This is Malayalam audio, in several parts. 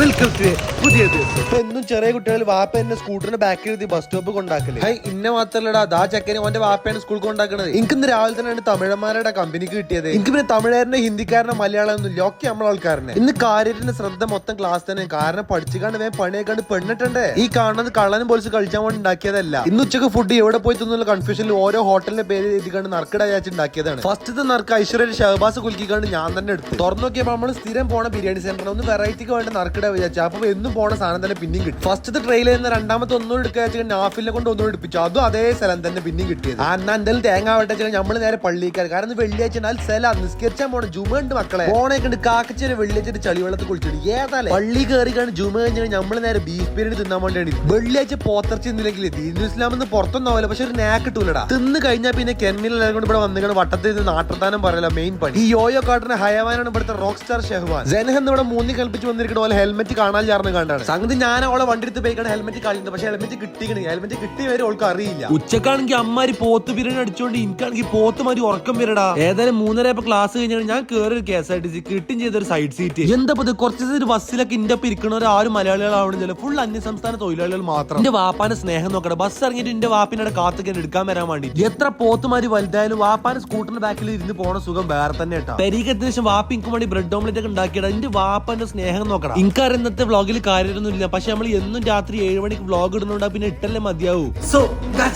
വെൽക്കം ടു പുതിയ ദിവസം ഇപ്പൊ എന്നും ചെറിയ കുട്ടികൾ വാപ്പ എന്നെ സ്കൂട്ടറിന്റെ ബാക്കിൽ എഴുതി ബസ് സ്റ്റോപ്പ് കൊണ്ടാക്കൽ. ഹൈ ഇന്ന മാത്രല്ലടാ. ദാ ചക്കനെ ഓന്റെ വാപ്പയാണ് സ്കൂൾ കൊണ്ടാക്കണത്. എനിക്ക് ഇന്ന് രാവിലെ തന്നെയാണ് തമിഴന്മാരുടെ കമ്പനിക്ക് കിട്ടിയത്. എനിക്ക് പിന്നെ തമിഴാരനെ ഹിന്ദിക്കാരനെ മലയാളം ഒന്നും ഇല്ല. ഒക്കെ നമ്മളെ ആൾക്കാരനെ ഇന്ന് കാര്യത്തിന്റെ ശ്രദ്ധ മൊത്തം ക്ലാസ് തന്നെ. കാരണം പഠിച്ചുകാണ്ട് വേഗം പണിയെക്കാണ്ട് പെണ്ണിട്ടണ്ടേ. ഈ കാണുന്നത് കള്ളനും പോലീസ് കളിച്ചാൻ വേണ്ടി ഉണ്ടാക്കിയതല്ല. ഇന്ന് ഉച്ചയ്ക്ക് ഫുഡ് എവിടെ പോയി തിന്നുള്ള കൺഫ്യൂഷനിൽ ഓരോ ഹോട്ടലിന്റെ പേര് എഴുതിക്കാണ്ട് നറുക്കട അയച്ച് ഉണ്ടാക്കിയതാണ്. ഫസ്റ്റത്തെ നറുക്ക് ഐശ്വര്യ ഷഹബാസ് കുലുക്കിക്കാണ്ട് ഞാൻ തന്നെ എടുത്തു. തുറന്നു നോക്കിയപ്പോൾ നമ്മൾ സ്ഥിരം പോണ ബിരിയാണി സെന്റർ ഒന്ന് വെറൈറ്റിക്ക് വേണ്ട നറുക്കട വിചാരിച്ചു. അപ്പൊ എന്നും പോണ സാധനം തന്നെ പിന്നെയും കിട്ടി. ഫസ്റ്റത്തെ ട്രെയിലിൽ നിന്ന് രണ്ടാമത്തെ ഒന്നും എടുക്കുക നാഫിലെ കൊണ്ട് ഒന്നും എടുപ്പിച്ചു. അതും അതേ സ്ഥലം തന്നെ പിന്നെയും കിട്ടിയത്. ആ എന്നാ എന്തായാലും തേങ്ങ വെച്ചാൽ നമ്മൾ നേരെ പള്ളിക്കാർ കാരണം വെള്ളിയാഴ്ച സ്ഥലം നിസ്കരിച്ചാൻ പോണ. ജുമ ഉണ്ട് മക്കളെ. പോണെ ഉണ്ട് കാക്കച്ചേരി വെള്ളിയാഴ്ച ചളിവെള്ളത്തിൽ കുളിച്ചിട്ട് ഏതാ പള്ളി കയറി കഴിഞ്ഞ ജുമ കഴിഞ്ഞാൽ നമ്മൾ നേരെ ബീഫ് ബിരിയാണി തിന്നാൻ വേണ്ടിയാണ് വെള്ളിയാഴ്ച പോത്തർച്ച ഇന്നില്ലെങ്കിൽ ദീനു ഇസ്ലാം എന്ന് പുറത്തൊന്നും ആവില്ല. പക്ഷെ ഒരു നാക്ക് കിട്ടൂലടാ. തിന്ന് കഴിഞ്ഞാൽ പിന്നെ കെന്നിലെല്ലാം കൊണ്ട് ഇവിടെ വന്നിങ്ങനെ വട്ടത്തിൽ നിന്ന് നാട്ടത്താനും പറയല മെയിൻ പണി. ഈ യോയോ കാട്ടിന് ഹയവാനാണ് ഇവിടുത്തെ റോക്ക് സ്റ്റാർ ഷെഹ്വാൻ. ജനഹ് ഇവിടെ മൂന്നി കൽപ്പിച്ച് വന്നിരിക്കുന്ന പോലെ ഹെൽമെറ്റ് കാണാൻ ചേർന്ന് കണ്ടാണ്. സംഗതി ഞാൻ അവളെ വണ്ടി എടുത്ത് പോയിക്കാണ് ഹെൽമെറ്റ് കളിയുന്നത് പക്ഷെ ഹെൽമെറ്റ് കിട്ടിക്കണേ. ഹെൽമെറ്റ് കിട്ടിയ വരെ അവൾക്ക് അറിയില്ല. ഉച്ചക്കാണെങ്കിൽ അമ്മാരി പോത്ത് ബിരിയാണി അടിച്ചോണ്ട് എനിക്കാണെങ്കിൽ പോത്ത് മാതിരി ഉറക്കം വരടാ. ഏതായാലും മൂന്നര ഇപ്പൊ ക്ലാസ് കഴിഞ്ഞാൽ ഞാൻ കേറി ഒരു K S R T C കിട്ടും ചെയ്തൊരു സൈഡ് സീറ്റ് എന്താ ഇത്? കുറച്ച് ദിവസം ഒരു ബസ്സിലൊക്കെ ഇന്റെ ഒപ്പം ഒരു ആരും മലയാളികളാവണില്ല ഫുൾ അന്യ അന്യസംസ്ഥാന തൊഴിലാളികൾ മാത്രം. എന്റെ വാപ്പാന്റെ സ്നേഹം നോക്കട്ടെ ബസ് ഇറങ്ങിയിട്ട് എന്റെ വാപ്പിനോട് കാത്തുക്കാൻ എടുക്കാൻ വരാൻ വേണ്ടി. എത്ര പോത്തുമാര് വലുതായാലും വാപ്പാന്റെ സ്കൂട്ടറിന്റെ ബാക്കിൽ ഇരുന്ന് പോണ സുഖം വേറെ തന്നെ കേട്ടോ. പെരീക്കത്തിന് ശേഷം വാപ്പി എനിക്ക് വേണ്ടി ബ്രെഡ് ഓംലെറ്റ് ഒക്കെ ഉണ്ടാക്കിയിട്ട് എന്റെ വാപ്പാന്റെ സ്നേഹം നോക്കണം എനിക്കറിയാം ഇന്നത്തെ വ്ളോഗിൽ കാര്യമൊന്നും ഇല്ല പക്ഷെ നമ്മൾ എന്നും രാത്രി ഏഴ് മണിക്ക് വ്ളോഗ് ഇടുന്നുണ്ട് പിന്നെ ഇട്ടല്ലേ മതിയാവൂ. സോ എന്താ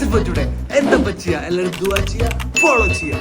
ചെയ്യാ? എല്ലാവരും ഫോളോ ചെയ്യാ.